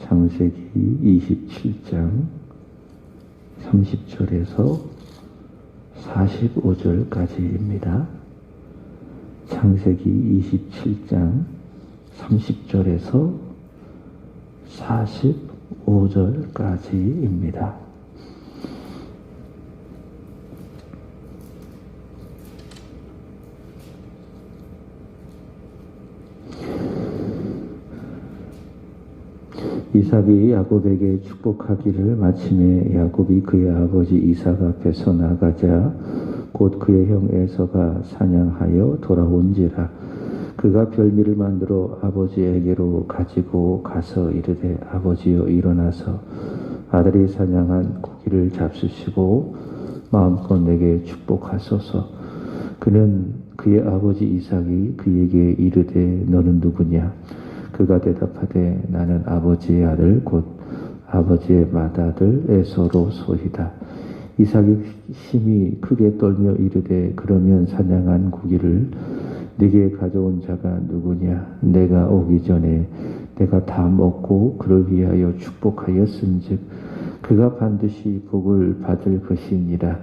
창세기 27장 30절에서 45절까지입니다. 창세기 27장 30절에서 45절까지입니다. 이삭이 야곱에게 축복하기를 마침에 야곱이 그의 아버지 이삭 앞에서 나가자 곧 그의 형 에서가 사냥하여 돌아온지라. 그가 별미를 만들어 아버지에게로 가지고 가서 이르되 아버지여 일어나서 아들이 사냥한 고기를 잡수시고 마음껏 내게 축복하소서. 그는 그의 아버지 이삭이 그에게 이르되 너는 누구냐 그가 대답하되 나는 아버지의 아들 곧 아버지의 맏아들 에서로 소이다. 이삭이 심히 크게 떨며 이르되 그러면 사냥한 고기를 네게 가져온 자가 누구냐 내가 오기 전에 내가 다 먹고 그를 위하여 축복하였은즉 그가 반드시 복을 받을 것이니라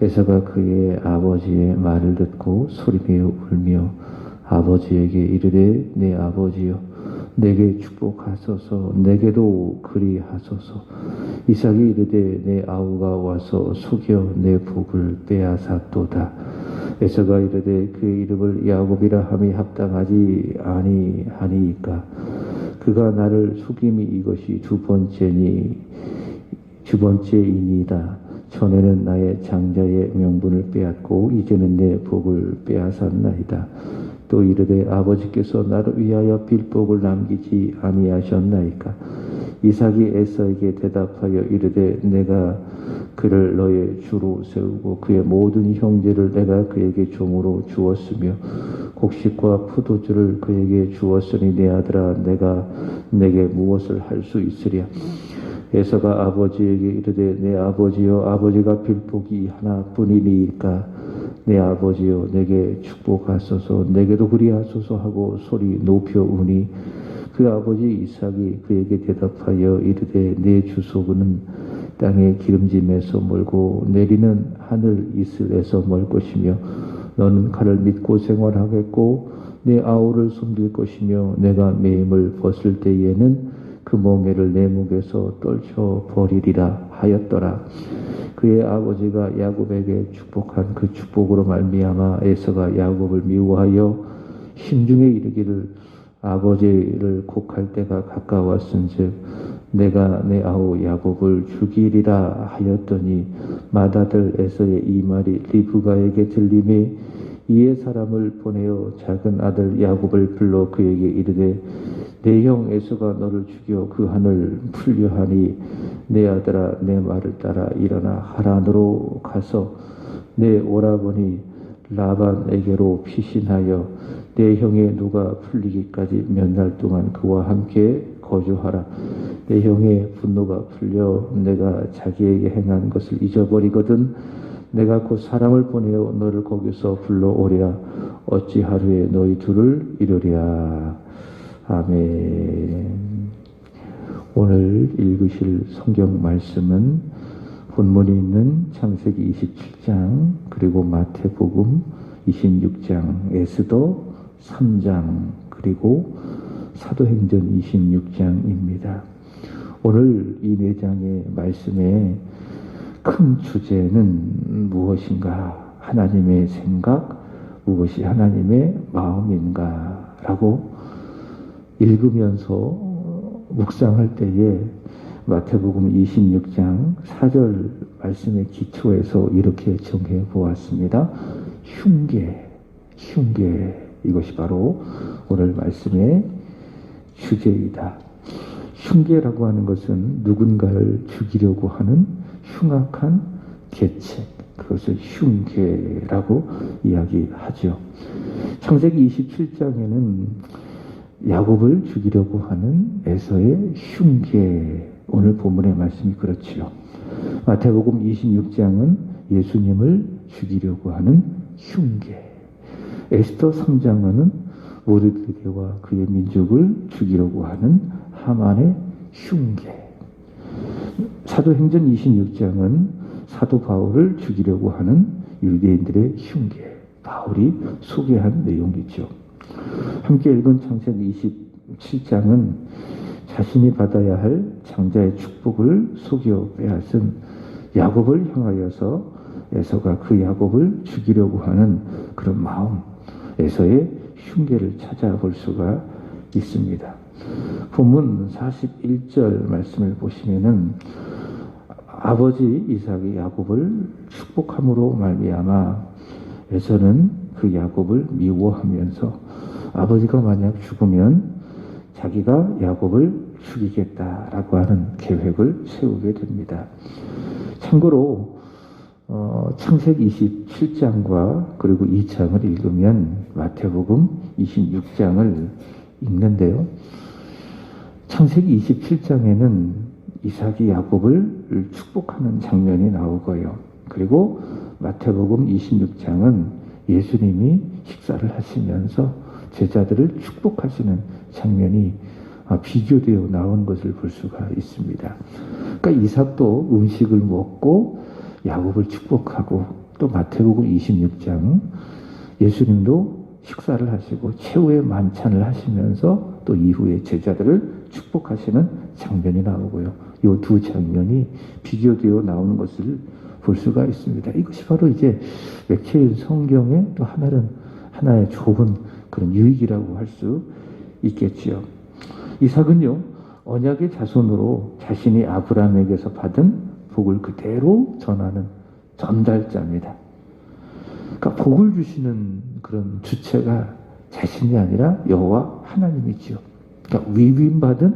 에서가 그의 아버지의 말을 듣고 소리며 울며 아버지에게 이르되 내 아버지여 내게 축복하소서 내게도 그리하소서. 이삭이 이르되 내 아우가 와서 속여 내 복을 빼앗았도다. 에서가 이르되 그의 이름을 야곱이라 함이 합당하지 아니하니까. 그가 나를 속임이 이것이 두 번째니 두 번째이니이다. 전에는 나의 장자의 명분을 빼앗고 이제는 내 복을 빼앗았나이다 또 이르되 아버지께서 나를 위하여 빌복을 남기지 아니하셨나이까? 이삭이 에서에게 대답하여 이르되 내가 그를 너의 주로 세우고 그의 모든 형제를 내가 그에게 종으로 주었으며 곡식과 포도주를 그에게 주었으니 내 아들아 내가 내게 무엇을 할 수 있으랴? 에서가 아버지에게 이르되 내 아버지여 아버지가 빌복이 하나뿐이니까 내 아버지여 내게 축복하소서. 내게도 그리하소서 하고 소리 높여 우니 그 아버지 이삭이 그에게 대답하여 이르되 내 주소는 땅의 기름짐에서 멀고 내리는 하늘 이슬에서 멀 것이며 너는 칼을 믿고 생활하겠고 내 아우를 숨길 것이며 내가 매임을 벗을 때에는 그 멍에를 내 목에서 떨쳐 버리리라 하였더라. 그의 아버지가 야곱에게 축복한 그 축복으로 말미암아 에서가 야곱을 미워하여 심중에 이르기를 아버지를 곡할 때가 가까웠은즉 내가 내 아우 야곱을 죽이리라 하였더니 맏아들 에서의 이 말이 리브가에게 들림에 이에 사람을 보내어 작은 아들 야곱을 불러 그에게 이르되 내 형 에서가 너를 죽여 그 한을 풀려 하니 내 아들아 내 말을 따라 일어나 하란으로 가서 내 오라버니 라반에게로 피신하여 내 형의 누가 풀리기까지 몇 날 동안 그와 함께 거주하라. 내 형의 분노가 풀려 내가 자기에게 행한 것을 잊어버리거든 내가 곧 사람을 보내어 너를 거기서 불러오리라. 어찌 하루에 너희 둘을 이루랴. 아멘. 오늘 읽으실 성경 말씀은 본문이 있는 창세기 27장 그리고 마태복음 26장 에스더 3장 그리고 사도행전 26장입니다. 오늘 이 네 장의 말씀의 큰 주제는 무엇인가? 하나님의 생각, 무엇이 하나님의 마음인가? 라고 읽으면서 묵상할 때에 마태복음 26장 4절 말씀의 기초에서 이렇게 정해 보았습니다. 흉계, 흉계. 이것이 바로 오늘 말씀의 주제이다. 흉계라고 하는 것은 누군가를 죽이려고 하는 흉악한 계책, 그것을 흉계라고 이야기하죠. 창세기 27장에는 야곱을 죽이려고 하는 에서의 흉계, 오늘 본문의 말씀이 그렇지요. 마태복음 26장은 예수님을 죽이려고 하는 흉계, 에스더 3장은 모르드게와 그의 민족을 죽이려고 하는 하만의 흉계. 사도행전 26장은 사도 바울을 죽이려고 하는 유대인들의 흉계. 바울이 소개한 내용이죠. 함께 읽은 창세기 27장은 자신이 받아야 할 장자의 축복을 속여 빼앗은 야곱을 향하여서 에서가 그 야곱을 죽이려고 하는 그런 마음, 에서의 흉계를 찾아볼 수가 있습니다. 본문 41절 말씀을 보시면은 아버지 이삭이 야곱을 축복함으로 말미암아 에서는 그 야곱을 미워하면서 아버지가 만약 죽으면 자기가 야곱을 죽이겠다라고 하는 계획을 세우게 됩니다. 참고로 어, 창세기 27장과 그리고 2장을 읽으면 마태복음 26장을 읽는데요. 창세기 27장에는 이삭이 야곱을 축복하는 장면이 나오고요. 그리고 마태복음 26장은 예수님이 식사를 하시면서 제자들을 축복하시는 장면이 아, 비교되어 나온 것을 볼 수가 있습니다. 그러니까 이삭도 음식을 먹고 야곱을 축복하고 또 마태복음 26장 예수님도 식사를 하시고 최후의 만찬을 하시면서 또 이후에 제자들을 축복하시는 장면이 나오고요. 이 두 장면이 비교되어 나오는 것을 볼 수가 있습니다. 이것이 바로 이제 맥케일 성경의 또 하나는 하나의 좋은 그런 유익이라고 할 수 있겠지요. 이삭은요 언약의 자손으로 자신이 아브라함에게서 받은 복을 그대로 전하는 전달자입니다. 그러니까 복을 주시는 그런 주체가 자신이 아니라 여호와 하나님이지요. 그러니까 위임받은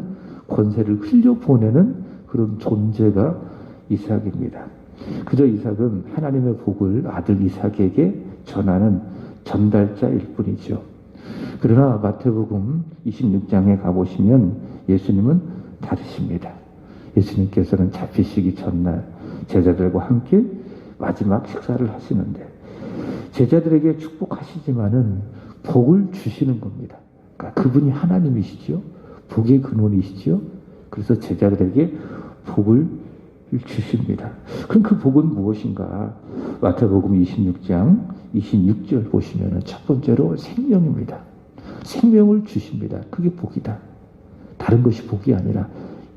권세를 흘려 보내는 그런 존재가 이삭입니다. 그저 이삭은 하나님의 복을 아들 이삭에게 전하는 전달자일 뿐이죠. 그러나 마태복음 26장에 가보시면 예수님은 다르십니다. 예수님께서는 잡히시기 전날 제자들과 함께 마지막 식사를 하시는데 제자들에게 축복하시지만은 복을 주시는 겁니다. 그러니까 그분이 하나님이시죠. 복의 근원이시죠. 그래서 제자들에게 복을 주십니다. 그럼 그 복은 무엇인가? 마태복음 26장 26절 보시면은 첫 번째로 생명입니다. 생명을 주십니다. 그게 복이다. 다른 것이 복이 아니라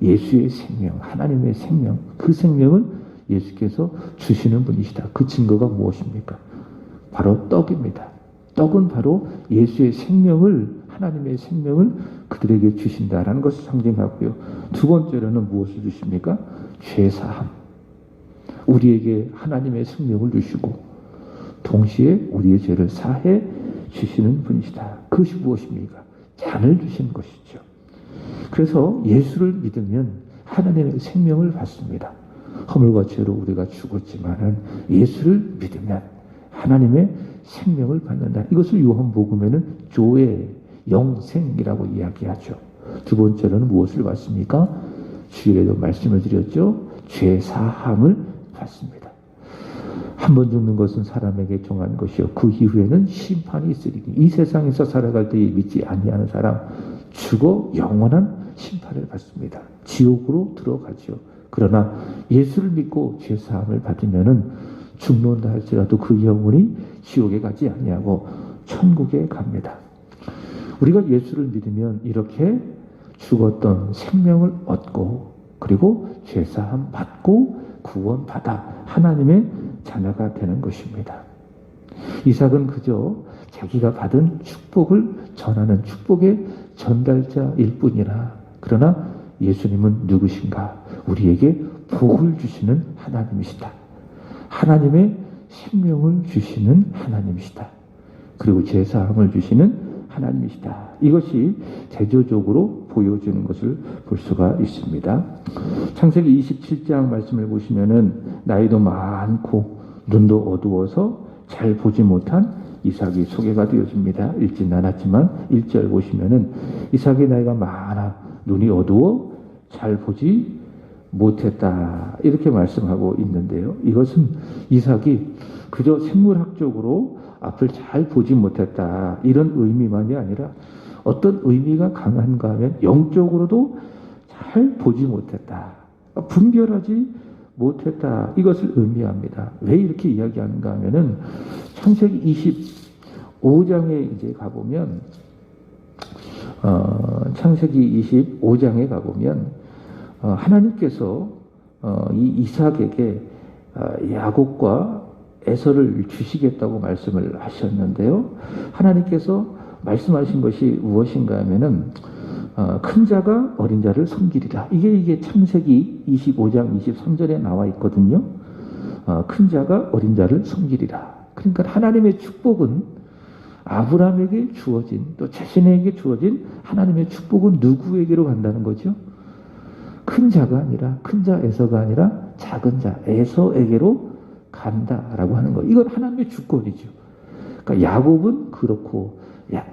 예수의 생명, 하나님의 생명, 그 생명을 예수께서 주시는 분이시다. 그 증거가 무엇입니까? 바로 떡입니다. 떡은 바로 예수의 생명을, 하나님의 생명을 그들에게 주신다라는 것을 상징하고요. 두 번째로는 무엇을 주십니까? 죄사함. 우리에게 하나님의 생명을 주시고, 동시에 우리의 죄를 사해 주시는 분이시다. 그것이 무엇입니까? 잔을 주시는 것이죠. 그래서 예수를 믿으면 하나님의 생명을 받습니다. 허물과 죄로 우리가 죽었지만은 예수를 믿으면 하나님의 생명을 받는다. 이것을 요한복음에는 조의 영생이라고 이야기하죠. 두 번째로는 무엇을 받습니까? 주일에도 말씀을 드렸죠. 죄 사함을 받습니다. 한 번 죽는 것은 사람에게 정한 것이요 그 이후에는 심판이 있으리니 이 세상에서 살아갈 때에 믿지 아니하는 사람 죽어 영원한 심판을 받습니다. 지옥으로 들어가죠. 그러나 예수를 믿고 죄 사함을 받으면은 죽는다 할지라도 그 영혼이 지옥에 가지 아니하고 천국에 갑니다. 우리가 예수를 믿으면 이렇게 죽었던 생명을 얻고 그리고 죄 사함 받고 구원받아 하나님의 자녀가 되는 것입니다. 이삭은 그저 자기가 받은 축복을 전하는 축복의 전달자일 뿐이라 그러나 예수님은 누구신가? 우리에게 복을 주시는 하나님이시다. 하나님의 생명을 주시는 하나님이시다. 그리고 제사함을 주시는 하나님이시다. 이것이 대조적으로 보여주는 것을 볼 수가 있습니다. 창세기 27장 말씀을 보시면은 나이도 많고 눈도 어두워서 잘 보지 못한 이삭이 소개가 되어집니다. 읽진 않았지만 1절 보시면은 이삭의 나이가 많아 눈이 어두워 잘 보지 못했다. 이렇게 말씀하고 있는데요. 이것은 이삭이 그저 생물학적으로 앞을 잘 보지 못했다. 이런 의미만이 아니라 어떤 의미가 강한가 하면 영적으로도 잘 보지 못했다. 분별하지 못했다. 이것을 의미합니다. 왜 이렇게 이야기하는가 하면은 창세기 25장에 이제 가보면 어, 창세기 25장에 가보면 어, 하나님께서 어, 이 이삭에게 어, 야곱과 에서를 주시겠다고 말씀을 하셨는데요. 하나님께서 말씀하신 것이 무엇인가 하면은 어, 큰 자가 어린 자를 섬기리라. 이게 이게 창세기 25장 23절에 나와 있거든요. 어, 큰 자가 어린 자를 섬기리라. 그러니까 하나님의 축복은 아브라함에게 주어진 또 자신에게 주어진 하나님의 축복은 누구에게로 간다는 거죠? 큰 자가 아니라 큰 자 에서가 아니라 작은 자 에서에게로 간다라고 하는 거. 이건 하나님의 주권이죠. 그러니까 야곱은 그렇고 야,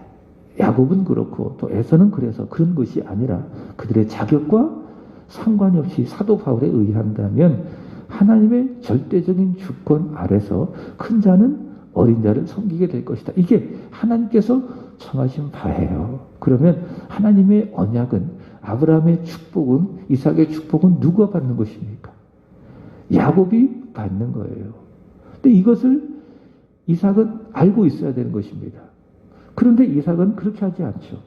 야곱은 그렇고 또 에서는 그래서 그런 것이 아니라 그들의 자격과 상관이 없이 사도 바울에 의한다면 하나님의 절대적인 주권 아래서 큰 자는 어린 자를 섬기게 될 것이다. 이게 하나님께서 청하신 바예요. 그러면 하나님의 언약은 아브라함의 축복은 이삭의 축복은 누가 받는 것입니까? 야곱이 받는 거예요. 근데 이것을 이삭은 알고 있어야 되는 것입니다. 그런데 이삭은 그렇게 하지 않죠.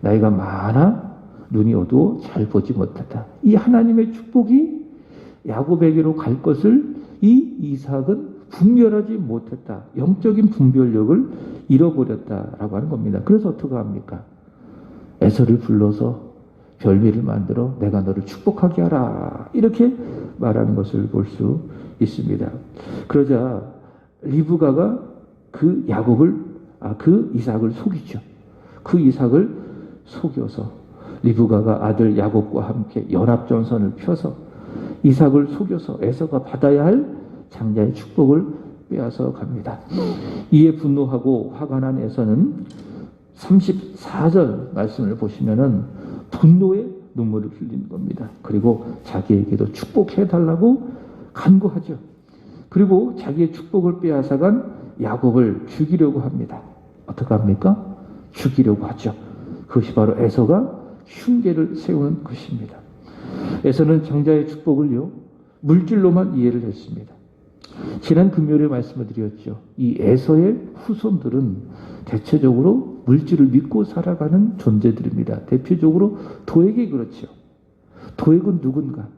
나이가 많아 눈이 어두워 잘 보지 못했다. 이 하나님의 축복이 야곱에게로 갈 것을 이 이삭은 분별하지 못했다. 영적인 분별력을 잃어버렸다라고 하는 겁니다. 그래서 어떻게 합니까? 에서를 불러서 별미를 만들어 내가 너를 축복하게 하라. 이렇게 말하는 것을 볼 수 있습니다. 그러자 리브가가 그 야곱을, 아, 그 이삭을 속이죠. 그 이삭을 속여서 리브가가 아들 야곱과 함께 연합 전선을 펴서 이삭을 속여서 에서가 받아야 할 장자의 축복을 빼앗아 갑니다. 이에 분노하고 화가 난 에서는 34절 말씀을 보시면은 분노의 눈물을 흘리는 겁니다. 그리고 자기에게도 축복해 달라고 간구하죠. 그리고 자기의 축복을 빼앗아간 야곱을 죽이려고 합니다. 어떻게 합니까? 죽이려고 하죠. 그것이 바로 에서가 흉계를 세우는 것입니다. 에서는 장자의 축복을요 물질로만 이해를 했습니다. 지난 금요일에 말씀을 드렸죠. 이 에서의 후손들은 대체적으로 물질을 믿고 살아가는 존재들입니다. 대표적으로 도액이 그렇죠. 도액은 누군가?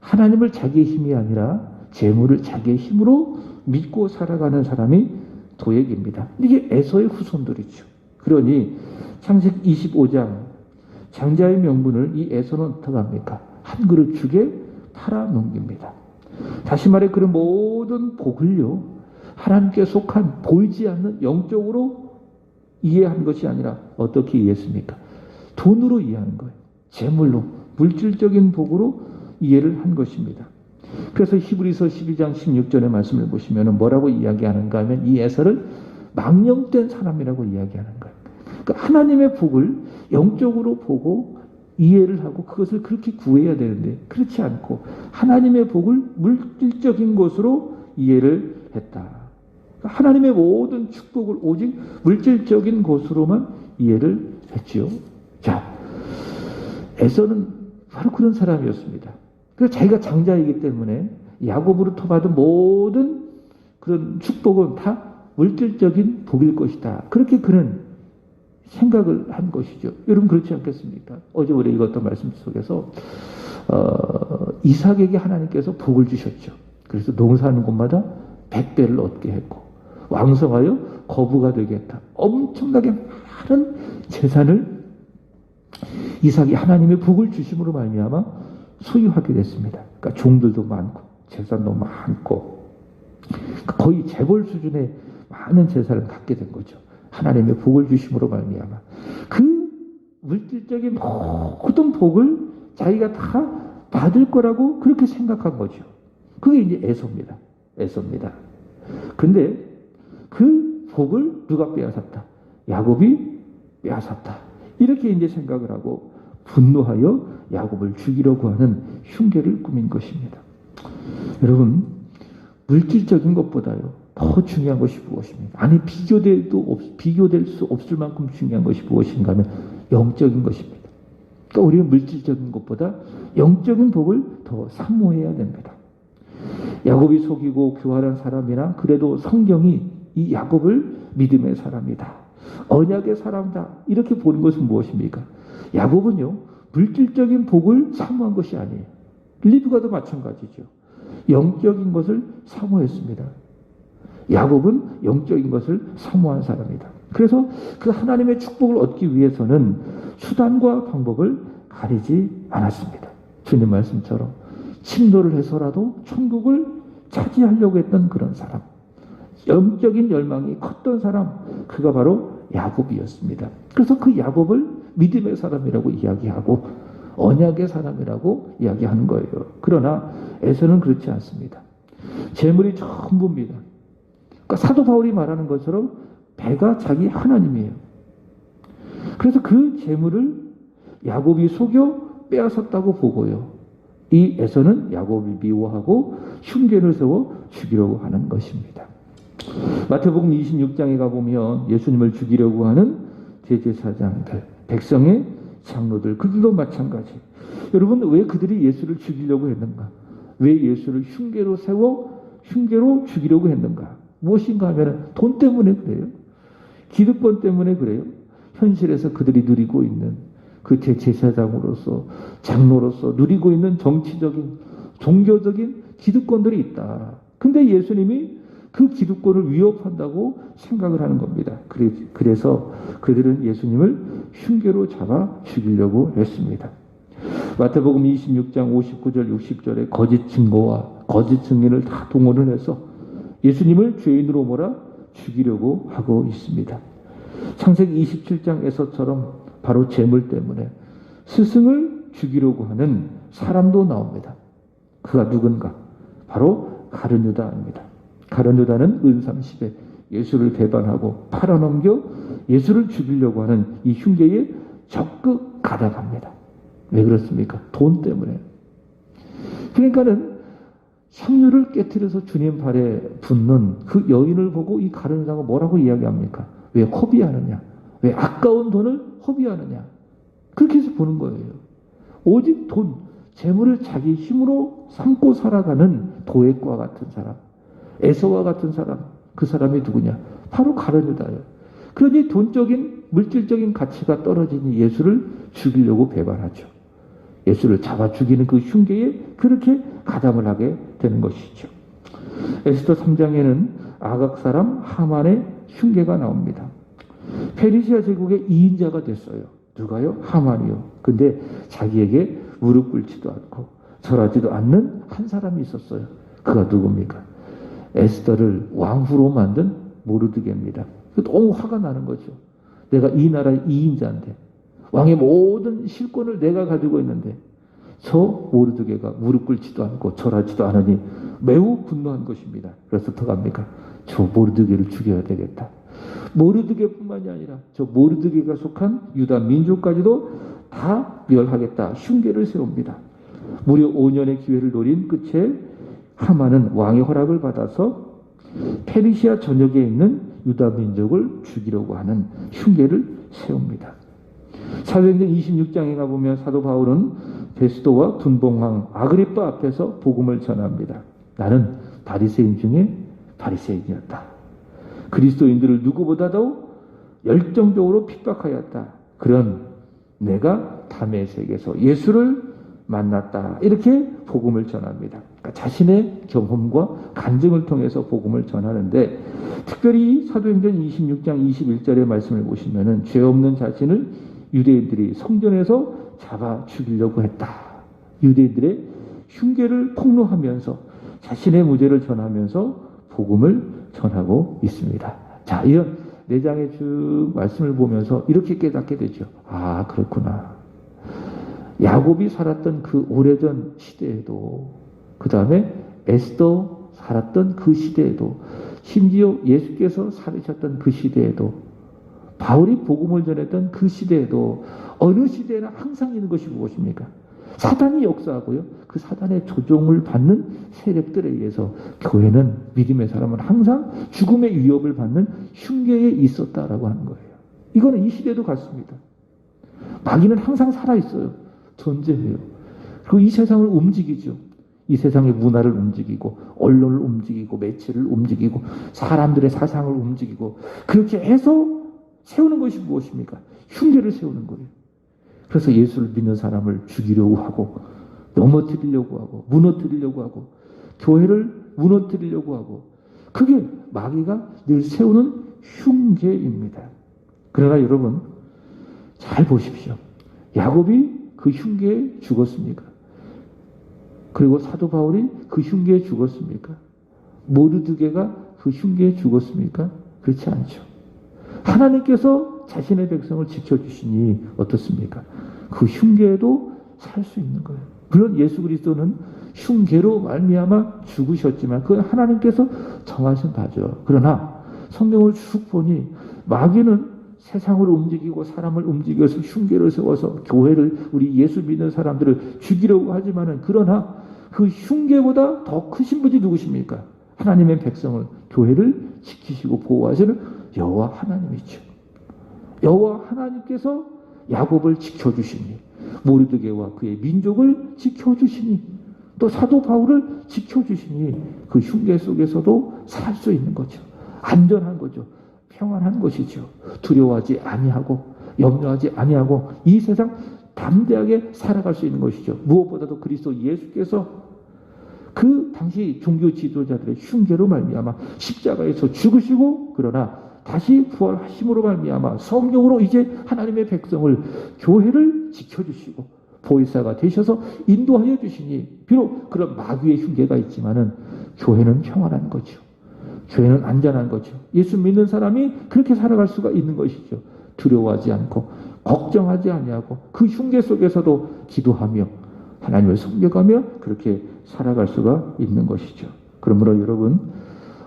하나님을 자기의 힘이 아니라 재물을 자기의 힘으로 믿고 살아가는 사람이 도액입니다. 이게 에서의 후손들이죠. 그러니 창세기 25장 장자의 명분을 이 에서는 어떻게 합니까? 한 그릇 죽에 팔아 넘깁니다. 다시 말해 그런 모든 복을요 하나님께 속한 보이지 않는 영적으로 이해한 것이 아니라 어떻게 이해했습니까? 돈으로 이해하는 거예요. 재물로 물질적인 복으로 이해를 한 것입니다. 그래서 히브리서 12장 16절의 말씀을 보시면 뭐라고 이야기하는가 하면 이 에서를 망령된 사람이라고 이야기하는 거예요. 그러니까 하나님의 복을 영적으로 보고 이해를 하고 그것을 그렇게 구해야 되는데 그렇지 않고 하나님의 복을 물질적인 것으로 이해를 했다. 그러니까 하나님의 모든 축복을 오직 물질적인 것으로만 이해를 했지요. 자, 에서는 바로 그런 사람이었습니다. 그래서 자기가 장자이기 때문에 야곱으로부터 받은 모든 그런 축복은 다 물질적인 복일 것이다. 그렇게 그는 생각을 한 것이죠. 여러분 그렇지 않겠습니까? 어제 우리 읽었던 말씀 속에서 어, 이삭에게 하나님께서 복을 주셨죠. 그래서 농사하는 곳마다 백배를 얻게 했고 왕성하여 거부가 되겠다. 엄청나게 많은 재산을 이삭이 하나님의 복을 주심으로 말미암아 소유하게 됐습니다. 그러니까 종들도 많고 재산도 많고 거의 재벌 수준의 많은 재산을 갖게 된 거죠. 하나님의 복을 주심으로 말미암아 그 물질적인 모든 복을 자기가 다 받을 거라고 그렇게 생각한 거죠. 그게 이제 애소입니다. 애소입니다. 근데 그 복을 누가 빼앗았다? 야곱이 빼앗았다. 이렇게 이제 생각을 하고 분노하여 야곱을 죽이려고 하는 흉계를 꾸민 것입니다. 여러분, 물질적인 것보다요, 더 중요한 것이 무엇입니까? 아니, 비교될도 없, 비교될 수 없을 만큼 중요한 것이 무엇인가 하면 영적인 것입니다. 그러니까 우리는 물질적인 것보다 영적인 복을 더 사모해야 됩니다. 야곱이 속이고 교활한 사람이나 그래도 성경이 이 야곱을 믿음의 사람이다. 언약의 사람이다. 이렇게 보는 것은 무엇입니까? 야곱은요, 물질적인 복을 사모한 것이 아니에요. 리브가도 마찬가지죠. 영적인 것을 사모했습니다. 야곱은 영적인 것을 사모한 사람이다. 그래서 그 하나님의 축복을 얻기 위해서는 수단과 방법을 가리지 않았습니다. 주님 말씀처럼 침노를 해서라도 천국을 차지하려고 했던 그런 사람. 영적인 열망이 컸던 사람, 그가 바로 야곱이었습니다. 그래서 그 야곱을 믿음의 사람이라고 이야기하고 언약의 사람이라고 이야기하는 거예요. 그러나 에서는 그렇지 않습니다. 재물이 전부입니다. 그러니까 사도 바울이 말하는 것처럼 배가 자기 하나님이에요. 그래서 그 재물을 야곱이 속여 빼앗았다고 보고요. 이 에서는 야곱이 미워하고 흉계를 세워 죽이려고 하는 것입니다. 마태복음 26장에 가보면 예수님을 죽이려고 하는 제제사장들, 백성의 장로들, 그들도 마찬가지. 여러분, 왜 그들이 예수를 죽이려고 했는가? 왜 예수를 흉계로 세워 흉계로 죽이려고 했는가? 무엇인가 하면 돈 때문에 그래요. 기득권 때문에 그래요. 현실에서 그들이 누리고 있는 그 제사장으로서 장로로서 누리고 있는 정치적인 종교적인 기득권들이 있다. 근데 예수님이 그 기득권을 위협한다고 생각을 하는 겁니다. 그래서 그들은 예수님을 흉계로 잡아 죽이려고 했습니다. 마태복음 26장 59절 60절에 거짓 증거와 거짓 증인을 다 동원을 해서 예수님을 죄인으로 몰아 죽이려고 하고 있습니다. 창세기 27장에서처럼 바로 재물 때문에 스승을 죽이려고 하는 사람도 나옵니다. 그가 누군가? 바로 가르뉴다입니다. 가르뉴다는 은삼십에 예수를 배반하고 팔아넘겨 예수를 죽이려고 하는 이 흉계에 적극 가다갑니다. 왜 그렇습니까? 돈 때문에. 그러니까는 삼류를 깨뜨려서 주님 발에 붙는 그 여인을 보고 이 가르뉴다가 뭐라고 이야기합니까? 왜 허비하느냐? 왜 아까운 돈을 허비하느냐? 그렇게 해서 보는 거예요. 오직 돈, 재물을 자기 힘으로 삼고 살아가는 도액과 같은 사람, 에서와 같은 사람, 그 사람이 누구냐? 바로 가르뉴다예요. 그러니 돈적인 물질적인 가치가 떨어지니 예수를 죽이려고 배반하죠. 예수를 잡아 죽이는 그 흉계에 그렇게 가담을 하게 되는 것이죠. 에스더 3장에는 아각 사람 하만의 흉계가 나옵니다. 페리시아 제국의 2인자가 됐어요. 누가요? 하만이요. 근데 자기에게 무릎 꿇지도 않고 절하지도 않는 한 사람이 있었어요. 그가 누굽니까? 에스더를 왕후로 만든 모르드게입니다. 너무 화가 나는 거죠. 내가 이 나라의 2인자인데 왕의 모든 실권을 내가 가지고 있는데 저 모르드게가 무릎 꿇지도 않고 절하지도 않으니 매우 분노한 것입니다. 그래서 더 갑니까? 저 모르드게를 죽여야 되겠다. 모르드게뿐만이 아니라 저 모르드게가 속한 유다 민족까지도 다 멸하겠다. 흉계를 세웁니다. 무려 5년의 기회를 노린 끝에 하만은 왕의 허락을 받아서 페르시아 전역에 있는 유다 민족을 죽이려고 하는 흉계를 세웁니다. 사도행전 26장에 가보면 사도 바울은 베스도와 둔봉왕 아그리빠 앞에서 복음을 전합니다. 나는 바리새인 중에 바리새인이었다. 그리스도인들을 누구보다도 열정적으로 핍박하였다. 그런 내가 담에색에서 예수를 만났다. 이렇게 복음을 전합니다. 그러니까 자신의 경험과 간증을 통해서 복음을 전하는데 특별히 사도행전 26장 21절의 말씀을 보시면은 죄 없는 자신을 유대인들이 성전에서 잡아 죽이려고 했다. 유대인들의 흉계를 폭로하면서 자신의 무죄를 전하면서 복음을 전하고 있습니다. 자, 이런 네 장의 쭉 말씀을 보면서 이렇게 깨닫게 되죠. 아, 그렇구나. 야곱이 살았던 그 오래전 시대에도, 그 다음에 에스더 살았던 그 시대에도, 심지어 예수께서 살으셨던 그 시대에도, 바울이 복음을 전했던 그 시대에도, 어느 시대에나 항상 있는 것이 무엇입니까? 사단이 역사하고요. 그 사단의 조종을 받는 세력들에 의해서 교회는 믿음의 사람은 항상 죽음의 위협을 받는 흉계에 있었다라고 하는 거예요. 이거는 이 시대도 같습니다. 마귀는 항상 살아 있어요. 존재해요. 그리고 이 세상을 움직이죠. 이 세상의 문화를 움직이고 언론을 움직이고 매체를 움직이고 사람들의 사상을 움직이고 그렇게 해서 세우는 것이 무엇입니까? 흉계를 세우는 거예요. 그래서 예수를 믿는 사람을 죽이려고 하고 넘어뜨리려고 하고 무너뜨리려고 하고 교회를 무너뜨리려고 하고 그게 마귀가 늘 세우는 흉계입니다. 그러나 여러분 잘 보십시오. 야곱이 그 흉계에 죽었습니까? 그리고 사도 바울이 그 흉계에 죽었습니까? 모르드게가 그 흉계에 죽었습니까? 그렇지 않죠. 하나님께서 자신의 백성을 지켜주시니 어떻습니까? 그 흉계에도 살 수 있는 거예요. 물론 예수 그리스도는 흉계로 말미암아 죽으셨지만 그 하나님께서 정하신 바죠. 그러나 성경을 쭉 보니 마귀는 세상을 움직이고 사람을 움직여서 흉계를 세워서 교회를 우리 예수 믿는 사람들을 죽이려고 하지만은 그러나 그 흉계보다 더 크신 분이 누구십니까? 하나님의 백성을 교회를 지키시고 보호하시는 여호와 하나님이죠. 여호와 하나님께서 야곱을 지켜주시니 모르드게와 그의 민족을 지켜주시니 또 사도 바울을 지켜주시니 그 흉계 속에서도 살 수 있는 거죠. 안전한 거죠. 평안한 것이죠. 두려워하지 아니하고 염려하지 아니하고 이 세상 담대하게 살아갈 수 있는 것이죠. 무엇보다도 그리스도 예수께서 그 당시 종교 지도자들의 흉계로 말미암아 십자가에서 죽으시고 그러나 다시 부활하심으로 말미암아 성령으로 이제 하나님의 백성을 교회를 지켜주시고 보혜사가 되셔서 인도하여 주시니 비록 그런 마귀의 흉계가 있지만은 교회는 평안한 거죠. 교회는 안전한 거죠. 예수 믿는 사람이 그렇게 살아갈 수가 있는 것이죠. 두려워하지 않고 걱정하지 아니하고 그 흉계 속에서도 기도하며 하나님을 섬겨가며 그렇게 살아갈 수가 있는 것이죠. 그러므로 여러분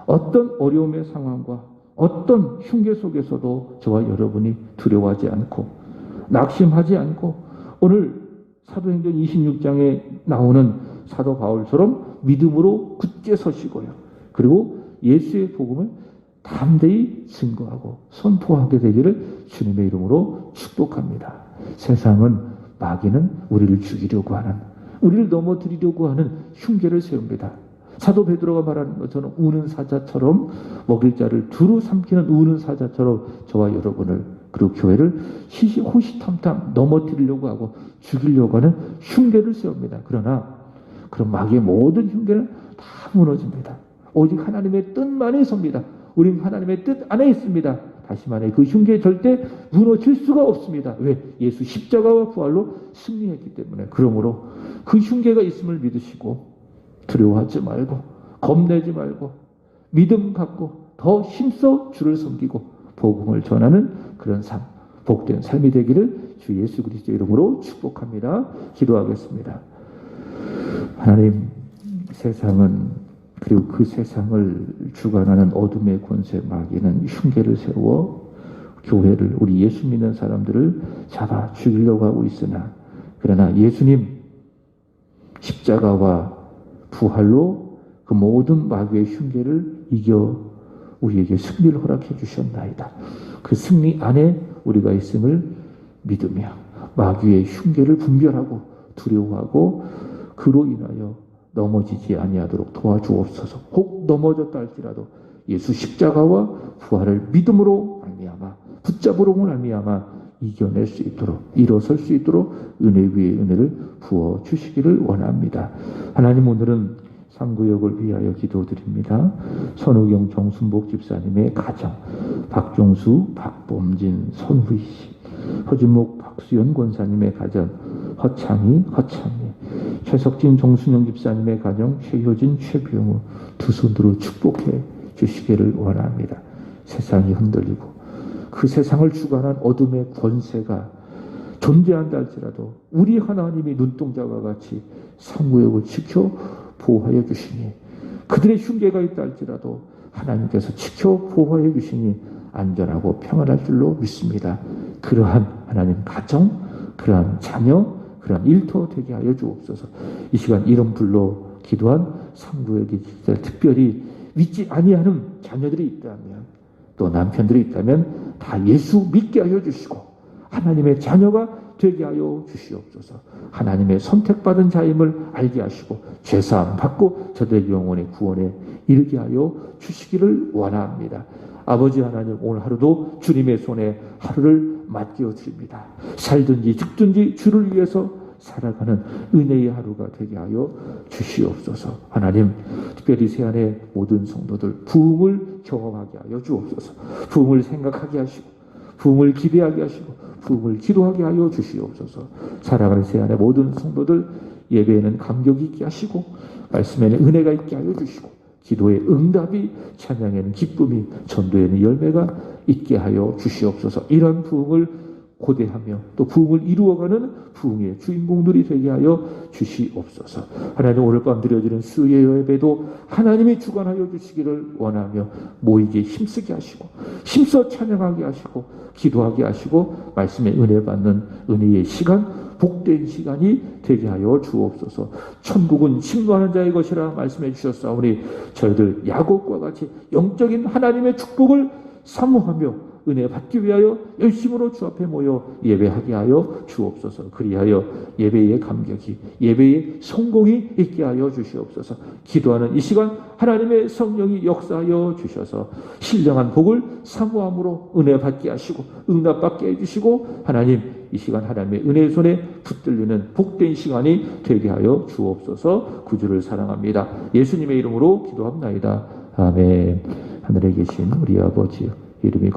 어떤 어려움의 상황과 어떤 흉계 속에서도 저와 여러분이 두려워하지 않고 낙심하지 않고 오늘 사도행전 26장에 나오는 사도 바울처럼 믿음으로 굳게 서시고요. 그리고 예수의 복음을 담대히 증거하고 선포하게 되기를 주님의 이름으로 축복합니다. 세상은 마귀는 우리를 죽이려고 하는 우리를 넘어뜨리려고 하는 흉계를 세웁니다. 사도 베드로가 말하는 것처럼 우는 사자처럼 먹일 자를 두루 삼키는 우는 사자처럼 저와 여러분을 그리고 교회를 시시 호시탐탐 넘어뜨리려고 하고 죽이려고 하는 흉계를 세웁니다. 그러나 그런 마귀의 모든 흉계는 다 무너집니다. 오직 하나님의 뜻만이 섭니다. 우리는 하나님의 뜻 안에 있습니다. 다시 말해 그 흉계 절대 무너질 수가 없습니다. 왜? 예수 십자가와 부활로 승리했기 때문에. 그러므로 그 흉계가 있음을 믿으시고 두려워하지 말고 겁내지 말고 믿음 갖고 더 힘써 주를 섬기고 복음을 전하는 그런 삶, 복된 삶이 되기를 주 예수 그리스도 이름으로 축복합니다. 기도하겠습니다. 하나님 세상은 그리고 그 세상을 주관하는 어둠의 권세 마귀는 흉계를 세워 교회를 우리 예수 믿는 사람들을 잡아 죽이려고 하고 있으나 그러나 예수님 십자가와 부활로 그 모든 마귀의 흉계를 이겨 우리에게 승리를 허락해 주셨나이다. 그 승리 안에 우리가 있음을 믿으며 마귀의 흉계를 분별하고 두려워하고 그로 인하여 넘어지지 아니하도록 도와주옵소서. 혹 넘어졌다 할지라도 예수 십자가와 부활을 믿음으로 말미암아 붙잡으로 말미암아 이겨낼 수 있도록 일어설 수 있도록 은혜 위에 은혜를 부어 주시기를 원합니다. 하나님 오늘은 상구역을 위하여 기도드립니다. 선우경 정순복 집사님의 가정, 박종수, 박범진, 손후희 씨, 허진목, 박수연 권사님의 가정, 허창희, 허창희, 최석진, 정순영 집사님의 가정, 최효진, 최병우 두 손으로 축복해 주시기를 원합니다. 세상이 흔들리고 그 세상을 주관한 어둠의 권세가 존재한다 할지라도 우리 하나님이 눈동자와 같이 상구역을 지켜 보호하여 주시니 그들의 흉계가 있다 할지라도 하나님께서 지켜 보호하여 주시니 안전하고 평안할 줄로 믿습니다. 그러한 하나님 가정, 그러한 자녀, 그러한 일터 되게 하여 주옵소서. 이 시간 이름 불러 기도한 상구에게 특별히 믿지 아니하는 자녀들이 있다면 또 남편들이 있다면 다 예수 믿게 하여 주시고 하나님의 자녀가 되게 하여 주시옵소서. 하나님의 선택받은 자임을 알게 하시고 죄사함 받고 저들의 영혼의 구원에 이르게 하여 주시기를 원합니다. 아버지 하나님 오늘 하루도 주님의 손에 하루를 맡겨 드립니다. 살든지 죽든지 주를 위해서 살아가는 은혜의 하루가 되게 하여 주시옵소서. 하나님 특별히 새안의 모든 성도들 부흥을 경험하게 하여 주옵소서. 부흥을 생각하게 하시고 부흥을 기대하게 하시고 부흥을 기도하게 하여 주시옵소서. 살아가는 새안의 모든 성도들 예배에는 감격이 있게 하시고 말씀에는 은혜가 있게 하여 주시고 기도의 응답이 찬양에는 기쁨이 전도에는 열매가 있게 하여 주시옵소서. 이런 부흥을 고대하며 또 부흥을 이루어가는 부흥의 주인공들이 되게 하여 주시옵소서. 하나님 오늘 밤 드려지는 수의 예배도 하나님이 주관하여 주시기를 원하며 모이게 힘쓰게 하시고 힘써 찬양하게 하시고 기도하게 하시고 말씀의 은혜 받는 은혜의 시간 복된 시간이 되게 하여 주옵소서. 천국은 침노하는 자의 것이라 말씀해 주셨사오니 저희들 야곱과 같이 영적인 하나님의 축복을 사모하며 은혜 받기 위하여 열심으로 주 앞에 모여 예배하게 하여 주옵소서. 그리하여 예배의 감격이 예배의 성공이 있게 하여 주시옵소서. 기도하는 이 시간 하나님의 성령이 역사하여 주셔서 신령한 복을 사모함으로 은혜 받게 하시고 응답 받게 해 주시고 하나님 이 시간 하나님의 은혜의 손에 붙들리는 복된 시간이 되게 하여 주옵소서. 구주를 사랑합니다. 예수님의 이름으로 기도합나이다. 아멘. 하늘에 계신 우리 아버지 이름이